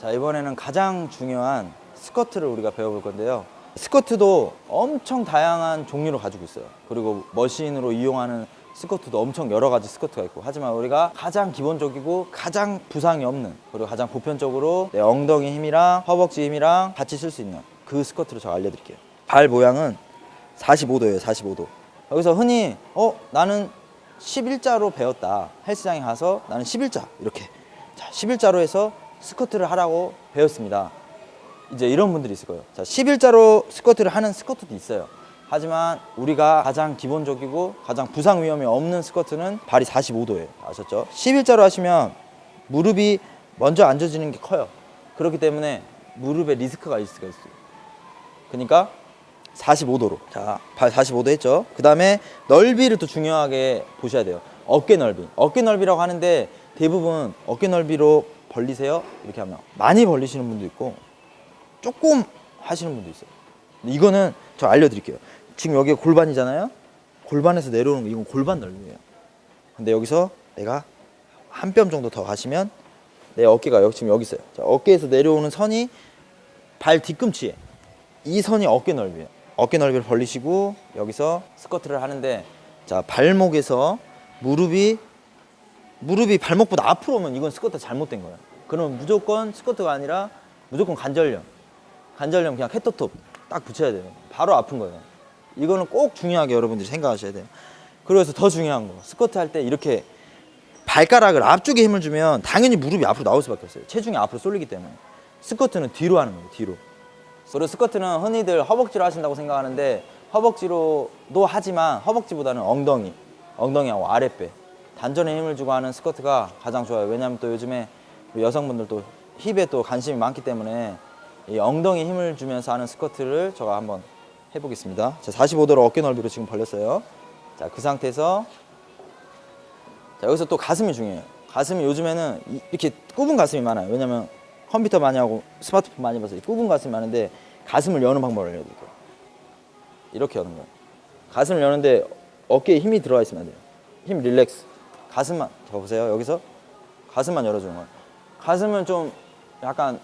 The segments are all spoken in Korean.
자, 이번에는 가장 중요한 스커트를 우리가 배워볼 건데요. 스커트도 엄청 다양한 종류를 가지고 있어요. 그리고 머신으로 이용하는 스커트도 엄청 여러 가지 스커트가 있고 하지만 우리가 가장 기본적이고 가장 부상이 없는 그리고 가장 보편적으로 내 엉덩이 힘이랑 허벅지 힘이랑 같이 쓸 수 있는 그 스커트를 제가 알려드릴게요. 발 모양은 45도예요, 45도. 여기서 흔히 어 나는 11자로 배웠다. 헬스장에 가서 나는 11자 이렇게 자 11자로 해서 스쿼트를 하라고 배웠습니다. 이제 이런 분들이 있을 거예요. 자 11자로 스쿼트를 하는 스쿼트도 있어요. 하지만 우리가 가장 기본적이고 가장 부상 위험이 없는 스쿼트는 발이 45도예요. 아셨죠? 11자로 하시면 무릎이 먼저 앉아지는 게 커요. 그렇기 때문에 무릎에 리스크가 있을 수가 있어요. 그러니까 45도로. 자, 발 45도 했죠. 그 다음에 넓이를 또 중요하게 보셔야 돼요. 어깨 넓이. 어깨 넓이라고 하는데 대부분 어깨 넓이로 벌리세요. 이렇게 하면 많이 벌리시는 분도 있고 조금 하시는 분도 있어요. 이거는 저 알려드릴게요. 지금 여기 골반이잖아요. 골반에서 내려오는 거 이건 골반 넓이에요. 근데 여기서 내가 한 뼘 정도 더 가시면 내 어깨가 여기 지금 여기 있어요. 자, 어깨에서 내려오는 선이 발 뒤꿈치에 이 선이 어깨 넓이에요. 어깨 넓이를 벌리시고 여기서 스쿼트를 하는데 자 발목에서 무릎이 무릎이 발목보다 앞으로 오면 이건 스쿼트 잘못된 거예요. 그러면 무조건 스쿼트가 아니라 무조건 관절염. 관절염 그냥 캣토톱 딱 붙여야 돼요. 바로 아픈 거예요. 이거는 꼭 중요하게 여러분들이 생각하셔야 돼요. 그래서 더 중요한 거 스쿼트 할 때 이렇게 발가락을 앞쪽에 힘을 주면 당연히 무릎이 앞으로 나올 수밖에 없어요. 체중이 앞으로 쏠리기 때문에 스쿼트는 뒤로 하는 거예요. 뒤로. 그리고 스쿼트는 흔히들 허벅지로 하신다고 생각하는데 허벅지로도 하지만 허벅지보다는 엉덩이, 엉덩이하고 아랫배 단전에 힘을 주고 하는 스쿼트가 가장 좋아요. 왜냐하면 또 요즘에 여성분들도 힙에 또 관심이 많기 때문에 이 엉덩이 힘을 주면서 하는 스쿼트를 제가 한번 해보겠습니다. 자, 45도로 어깨 넓이로 지금 벌렸어요. 자, 그 상태에서 자, 여기서 또 가슴이 중요해요. 가슴이 요즘에는 이- 이렇게 굽은 가슴이 많아요. 왜냐면 컴퓨터 많이 하고 스마트폰 많이 봐서 이 굽은 가슴이 많은데 가슴을 여는 방법을 알려드릴게요. 이렇게 여는 거예요. 가슴을 여는데 어깨에 힘이 들어가 있으면 안 돼요. 힘 릴렉스. 가슴만 자 보세요. 여기서 가슴만 열어주는 거예요. 가슴은 좀 약간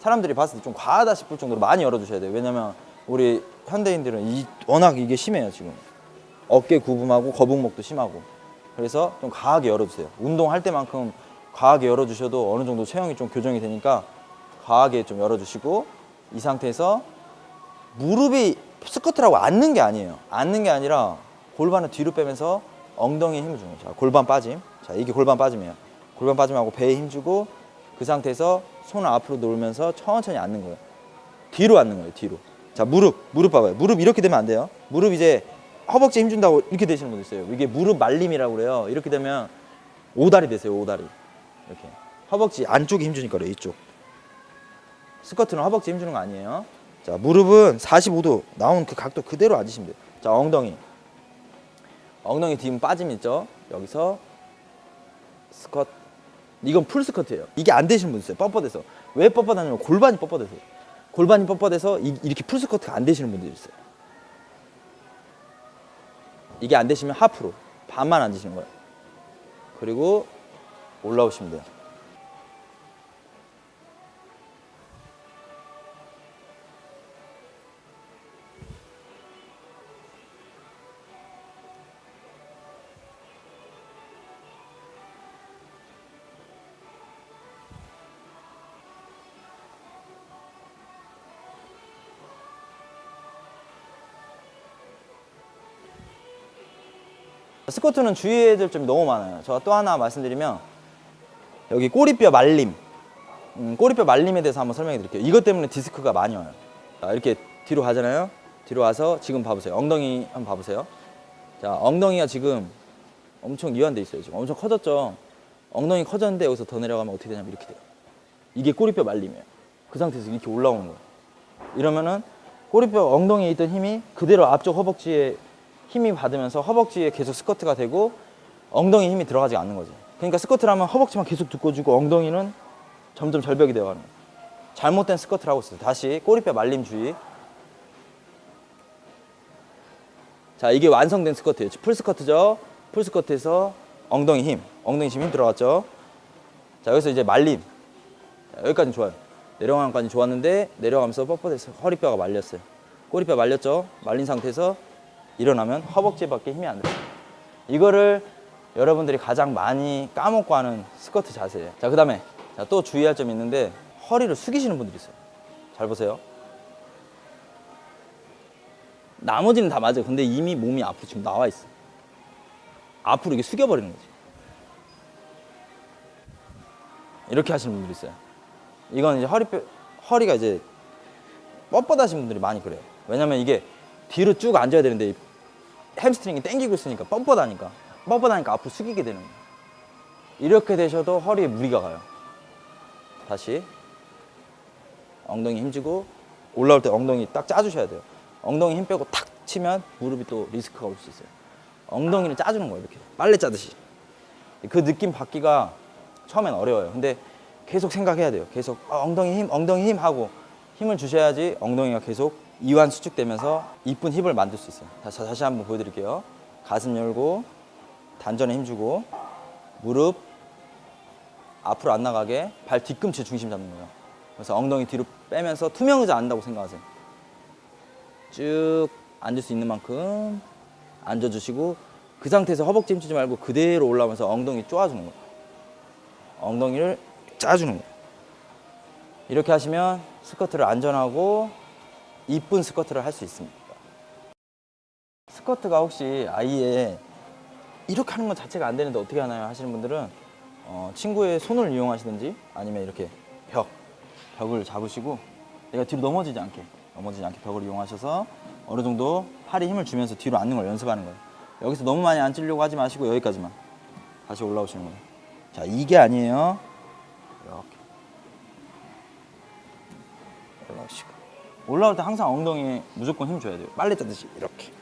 사람들이 봤을 때 좀 과하다 싶을 정도로 많이 열어주셔야 돼요. 왜냐면 우리 현대인들은 이, 워낙 이게 심해요 지금. 어깨 구붐하고 거북목도 심하고. 그래서 좀 과하게 열어주세요. 운동할 때만큼 과하게 열어주셔도 어느 정도 체형이 좀 교정이 되니까 과하게 좀 열어주시고 이 상태에서 무릎이 스쿼트라고 앉는 게 아니에요. 앉는 게 아니라 골반을 뒤로 빼면서 엉덩이에 힘을 주는 거죠. 자, 골반 빠짐. 자, 이게 골반 빠짐이에요. 골반 빠짐하고 배에 힘 주고 그 상태에서 손을 앞으로 놓으면서 천천히 앉는 거예요. 뒤로 앉는 거예요. 뒤로. 자, 무릎. 무릎 봐봐요. 무릎 이렇게 되면 안 돼요. 무릎 이제 허벅지 힘 준다고 이렇게 되시는 분도 있어요. 이게 무릎 말림이라고 그래요. 이렇게 되면 오다리 되세요. 오다리. 이렇게. 허벅지 안쪽에 힘 주니까 그래. 이쪽. 스쿼트는 허벅지 힘 주는 거 아니에요. 자, 무릎은 45도 나온 그 각도 그대로 앉으시면 돼요. 자, 엉덩이. 엉덩이 뒤 빠짐 있죠? 여기서 스쿼트. 이건 풀 스쿼트예요. 이게 안 되시는 분 있어요. 뻣뻣해서. 왜 뻣뻣하냐면 골반이 뻣뻣해서. 골반이 뻣뻣해서 이- 이렇게 풀 스쿼트가 안 되시는 분들이 있어요. 이게 안 되시면 하프로 반만 앉으시는 거예요. 그리고 올라오시면 돼요. 스쿼트는 주의해야 될 점이 너무 많아요. 제가 또 하나 말씀드리면 여기 꼬리뼈 말림, 음, 꼬리뼈 말림에 대해서 한번 설명해 드릴게요. 이것 때문에 디스크가 많이 와요. 자, 이렇게 뒤로 가잖아요. 뒤로 와서 지금 봐보세요. 엉덩이 한번 봐보세요. 자, 엉덩이가 지금 엄청 이완돼 있어요. 지금 엄청 커졌죠. 엉덩이 커졌는데 여기서 더 내려가면 어떻게 되냐면 이렇게 돼요. 이게 꼬리뼈 말림이에요. 그 상태에서 이렇게 올라오는 거예요. 이러면은 꼬리뼈 엉덩이에 있던 힘이 그대로 앞쪽 허벅지에 힘이 받으면서 허벅지에 계속 스쿼트가 되고 엉덩이 힘이 들어가지 않는 거지. 그러니까 스쿼트를 하면 허벅지만 계속 두꺼주고 엉덩이는 점점 절벽이 되어가는. 잘못된 스쿼트를 하고 있어요. 다시 꼬리뼈 말림 주의. 자, 이게 완성된 스쿼트예요. 풀 스쿼트죠. 풀 스쿼트에서 엉덩이 힘, 엉덩이 힘, 힘 들어갔죠. 자, 여기서 이제 말림. 자, 여기까지 좋아요. 내려가는 까지 좋았는데 내려가면서 뻣뻣해서 허리뼈가 말렸어요. 꼬리뼈 말렸죠? 말린 상태에서 일어나면 허벅지밖에 힘이 안 돼요. 이거를 여러분들이 가장 많이 까먹고 하는 스쿼트 자세예요. 자, 그 다음에 또 주의할 점이 있는데 허리를 숙이시는 분들이 있어요. 잘 보세요. 나머지는 다 맞아요. 근데 이미 몸이 앞으로 지금 나와 있어. 앞으로 이게 숙여버리는 거지. 이렇게 하시는 분들이 있어요. 이건 이제 허리뼈, 허리가 이제 뻣뻣하신 분들이 많이 그래요. 왜냐면 이게 뒤로 쭉 앉아야 되는데 이 햄스트링이 당기고 있으니까 뻣뻣하니까 뻣뻣하니까 앞으로 숙이게 되는 거예요. 이렇게 되셔도 허리에 무리가 가요. 다시 엉덩이 힘주고 올라올 때 엉덩이 딱 짜주셔야 돼요. 엉덩이 힘 빼고 탁 치면 무릎이 또 리스크가 올 수 있어요. 엉덩이를 짜주는 거예요. 이렇게 빨래 짜듯이. 그 느낌 받기가 처음엔 어려워요. 근데 계속 생각해야 돼요. 계속 아, 엉덩이 힘, 엉덩이 힘 하고 힘을 주셔야지 엉덩이가 계속 이완 수축되면서 이쁜 힙을 만들 수 있어요. 다시, 다시 한번 보여드릴게요. 가슴 열고 단전에 힘주고 무릎 앞으로 안 나가게 발 뒤꿈치 중심 잡는 거예요. 그래서 엉덩이 뒤로 빼면서 투명 의자 앉는다고 생각하세요. 쭉 앉을 수 있는 만큼 앉아주시고 그 상태에서 허벅지 힘주지 말고 그대로 올라오면서 엉덩이 쪼아주는 거예요. 엉덩이를 짜주는 거예요. 이렇게 하시면 스쿼트를 안전하고 이쁜 스쿼트를 할 수 있습니다. 스쿼트가 혹시 아예 이렇게 하는 것 자체가 안 되는데 어떻게 하나요 하시는 분들은 어, 친구의 손을 이용하시든지 아니면 이렇게 벽, 벽을 잡으시고 내가 뒤로 넘어지지 않게 넘어지지 않게 벽을 이용하셔서 어느 정도 팔에 힘을 주면서 뒤로 앉는 걸 연습하는 거예요. 여기서 너무 많이 앉으려고 하지 마시고 여기까지만 다시 올라오시는 거예요. 자 이게 아니에요. 이렇게 올라오시고 올라올 때 항상 엉덩이에 무조건 힘 줘야 돼요. 빨래 짜듯이 이렇게.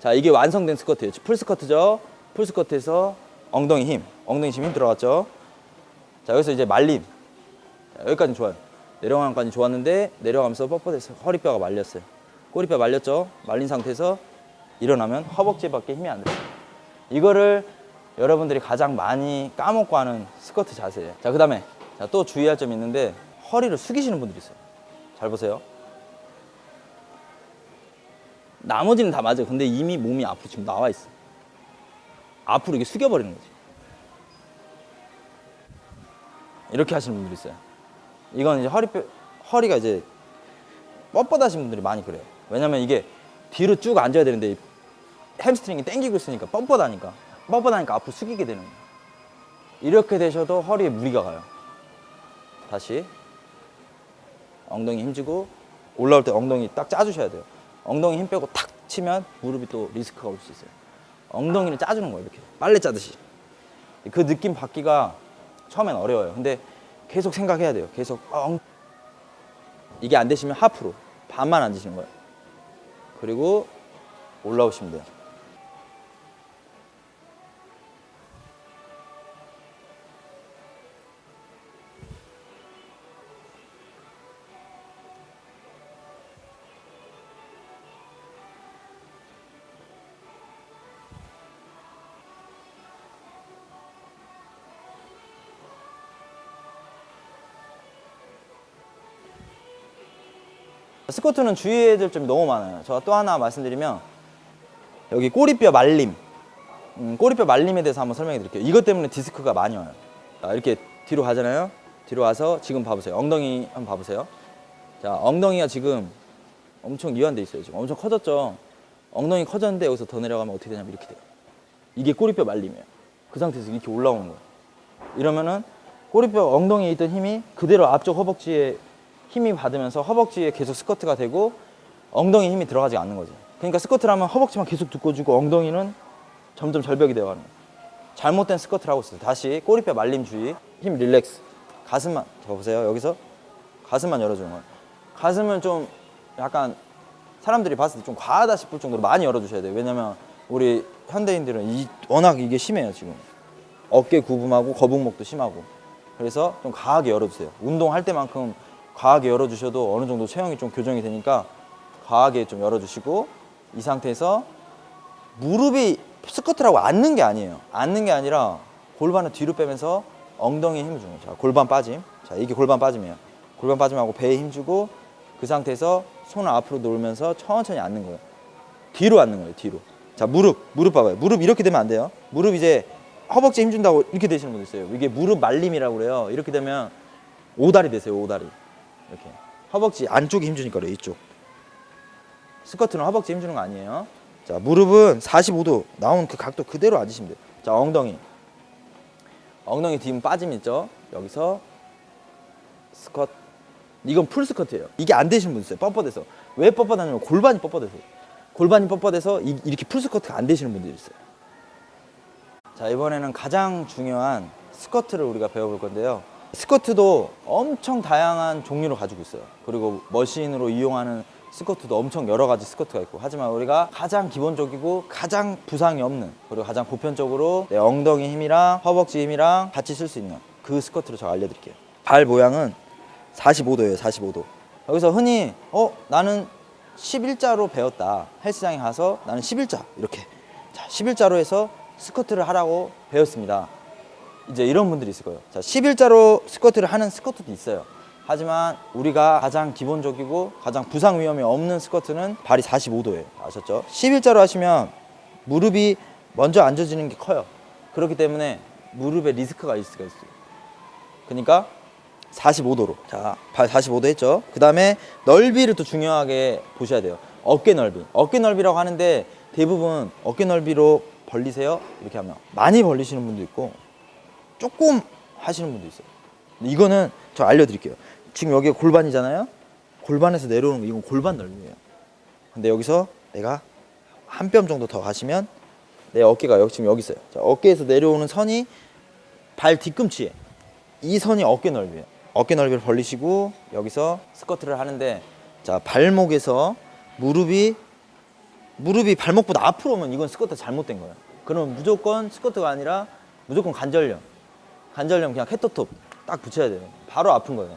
자 이게 완성된 스쿼트예요. 풀 스쿼트죠. 풀 스쿼트에서 엉덩이 힘, 엉덩이 힘, 힘 들어갔죠. 자 여기서 이제 말림. 자, 여기까지 좋아요. 내려가는 까지 좋았는데 내려가면서 뻣뻣해서 허리뼈가 말렸어요. 꼬리뼈 말렸죠. 말린 상태에서 일어나면 허벅지밖에 힘이 안 돼요. 이거를 여러분들이 가장 많이 까먹고 하는 스쿼트 자세예요. 자 그 다음에 자, 또 주의할 점이 있는데 허리를 숙이시는 분들이 있어요. 잘 보세요. 나머지는 다 맞아요. 근데 이미 몸이 앞으로 지금 나와 있어. 앞으로 이게 숙여버리는 거지. 이렇게 하시는 분들이 있어요. 이건 이제 허리뼈, 허리가 이제 뻣뻣하신 분들이 많이 그래요. 왜냐면 이게 뒤로 쭉 앉아야 되는데 이 햄스트링이 당기고 있으니까 뻣뻣하니까 뻣뻣하니까 앞으로 숙이게 되는 거예요. 이렇게 되셔도 허리에 무리가 가요. 다시 엉덩이 힘주고 올라올 때 엉덩이 딱 짜주셔야 돼요. 엉덩이 힘 빼고 탁 치면 무릎이 또 리스크가 올 수 있어요. 엉덩이를 짜주는 거예요. 이렇게 빨래 짜듯이. 그 느낌 받기가 처음엔 어려워요. 근데 계속 생각해야 돼요. 계속 아, 엉... 이게 안 되시면 하프로 반만 앉으시는 거예요. 그리고 올라오시면 돼요. 스쿼트는 주의해야 될 점이 너무 많아요. 제가 또 하나 말씀드리면 여기 꼬리뼈 말림, 음, 꼬리뼈 말림에 대해서 한번 설명해 드릴게요. 이것 때문에 디스크가 많이 와요. 자, 이렇게 뒤로 가잖아요. 뒤로 와서 지금 봐보세요. 엉덩이 한번 봐보세요. 자, 엉덩이가 지금 엄청 이완돼 있어요. 지금 엄청 커졌죠. 엉덩이 커졌는데 여기서 더 내려가면 어떻게 되냐면 이렇게 돼요. 이게 꼬리뼈 말림이에요. 그 상태에서 이렇게 올라오는 거예요. 이러면은 꼬리뼈 엉덩이에 있던 힘이 그대로 앞쪽 허벅지에 힘이 받으면서 허벅지에 계속 스쿼트가 되고 엉덩이 힘이 들어가지 않는 거지. 그러니까 스쿼트를 하면 허벅지만 계속 두꺼워지고 엉덩이는 점점 절벽이 되어가는 거예요. 잘못된 스쿼트를 하고 있어요. 다시 꼬리뼈 말림 주의, 힘 릴렉스. 가슴만, 저 보세요. 여기서 가슴만 열어주는 거예요. 가슴은 좀 약간 사람들이 봤을 때 좀 과하다 싶을 정도로 많이 열어주셔야 돼요. 왜냐면 우리 현대인들은 이, 워낙 이게 심해요, 지금. 어깨 구붐하고 거북목도 심하고. 그래서 좀 과하게 열어주세요. 운동할 때만큼 과하게 열어주셔도 어느 정도 체형이 좀 교정이 되니까 과하게 좀 열어주시고 이 상태에서 무릎이 스쿼트라고 앉는 게 아니에요. 앉는 게 아니라 골반을 뒤로 빼면서 엉덩이에 힘을 주는 거예요. 자, 골반 빠짐. 자, 이게 골반 빠짐이에요. 골반 빠짐하고 배에 힘 주고 그 상태에서 손을 앞으로 놓으면서 천천히 앉는 거예요. 뒤로 앉는 거예요. 뒤로. 자, 무릎. 무릎 봐봐요. 무릎 이렇게 되면 안 돼요. 무릎 이제 허벅지 힘 준다고 이렇게 되시는 분들 있어요. 이게 무릎 말림이라고 그래요. 이렇게 되면 오다리 되세요. 오다리. 이렇게. 허벅지 안쪽에 힘 주니까 그래요. 이쪽. 스쿼트는 허벅지 힘 주는 거 아니에요. 자, 무릎은 45도 나온 그 각도 그대로 앉으시면 돼요. 자, 엉덩이. 엉덩이 뒤면 빠짐 있죠? 여기서 스쿼트. 이건 풀 스쿼트예요. 이게 안 되시는 분 있어요. 뻣뻣해서. 왜 뻣뻣하냐면 골반이 뻣뻣해서. 골반이 뻣뻣해서 이- 이렇게 풀 스쿼트가 안 되시는 분들이 있어요. 자, 이번에는 가장 중요한 스쿼트를 우리가 배워볼 건데요. 스쿼트도 엄청 다양한 종류를 가지고 있어요. 그리고 머신으로 이용하는 스쿼트도 엄청 여러 가지 스쿼트가 있고 하지만 우리가 가장 기본적이고 가장 부상이 없는 그리고 가장 보편적으로 내 엉덩이 힘이랑 허벅지 힘이랑 같이 쓸 수 있는 그 스쿼트를 제가 알려드릴게요. 발 모양은 45도예요, 45도. 여기서 흔히 어 나는 11자로 배웠다. 헬스장에 가서 나는 11자 이렇게 자 11자로 해서 스쿼트를 하라고 배웠습니다. 이제 이런 분들이 있을 거예요. 자 11자로 스쿼트를 하는 스쿼트도 있어요. 하지만 우리가 가장 기본적이고 가장 부상 위험이 없는 스쿼트는 발이 45도예요. 아셨죠? 11자로 하시면 무릎이 먼저 앉아지는 게 커요. 그렇기 때문에 무릎에 리스크가 있을 수가 있어요. 그러니까 45도로. 자, 발 45도 했죠. 그 다음에 넓이를 또 중요하게 보셔야 돼요. 어깨 넓이. 어깨 넓이라고 하는데 대부분 어깨 넓이로 벌리세요. 이렇게 하면 많이 벌리시는 분도 있고 조금 하시는 분도 있어요. 이거는 저 알려드릴게요. 지금 여기 골반이잖아요. 골반에서 내려오는 거 이건 골반 넓이에요. 근데 여기서 내가 한 뼘 정도 더 가시면 내 어깨가 여기 지금 여기 있어요. 자, 어깨에서 내려오는 선이 발 뒤꿈치에 이 선이 어깨 넓이에요. 어깨 넓이를 벌리시고 여기서 스쿼트를 하는데 자 발목에서 무릎이 무릎이 발목보다 앞으로 오면 이건 스쿼트 잘못된 거예요. 그러면 무조건 스쿼트가 아니라 무조건 관절염. 관절염 그냥 캐터톱 딱 붙여야 돼요. 바로 아픈 거예요.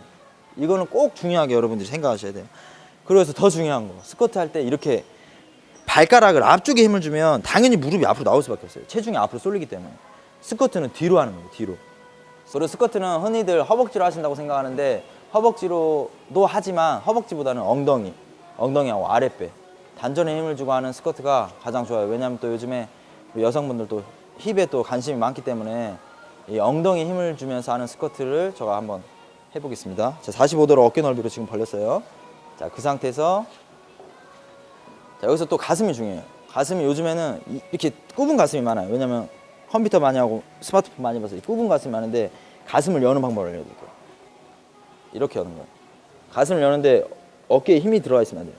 이거는 꼭 중요하게 여러분들이 생각하셔야 돼요. 그래서 더 중요한 거 스쿼트 할 때 이렇게 발가락을 앞쪽에 힘을 주면 당연히 무릎이 앞으로 나올 수밖에 없어요. 체중이 앞으로 쏠리기 때문에 스쿼트는 뒤로 하는 거예요. 뒤로. 그리고 스쿼트는 흔히들 허벅지로 하신다고 생각하는데 허벅지로도 하지만 허벅지보다는 엉덩이, 엉덩이하고 아랫배, 단전에 힘을 주고 하는 스쿼트가 가장 좋아요. 왜냐하면 또 요즘에 여성분들도 힙에 또 관심이 많기 때문에 이 엉덩이 힘을 주면서 하는 스쿼트를 제가 한번 해보겠습니다. 자, 45도로 어깨 넓이로 지금 벌렸어요. 자, 그 상태에서 자, 여기서 또 가슴이 중요해요. 가슴이 요즘에는 이- 이렇게 굽은 가슴이 많아요. 왜냐면 컴퓨터 많이 하고 스마트폰 많이 봐서 이 굽은 가슴이 많은데 가슴을 여는 방법을 알려드릴게요. 이렇게 여는 거예요. 가슴을 여는데 어깨에 힘이 들어가 있으면 안 돼요.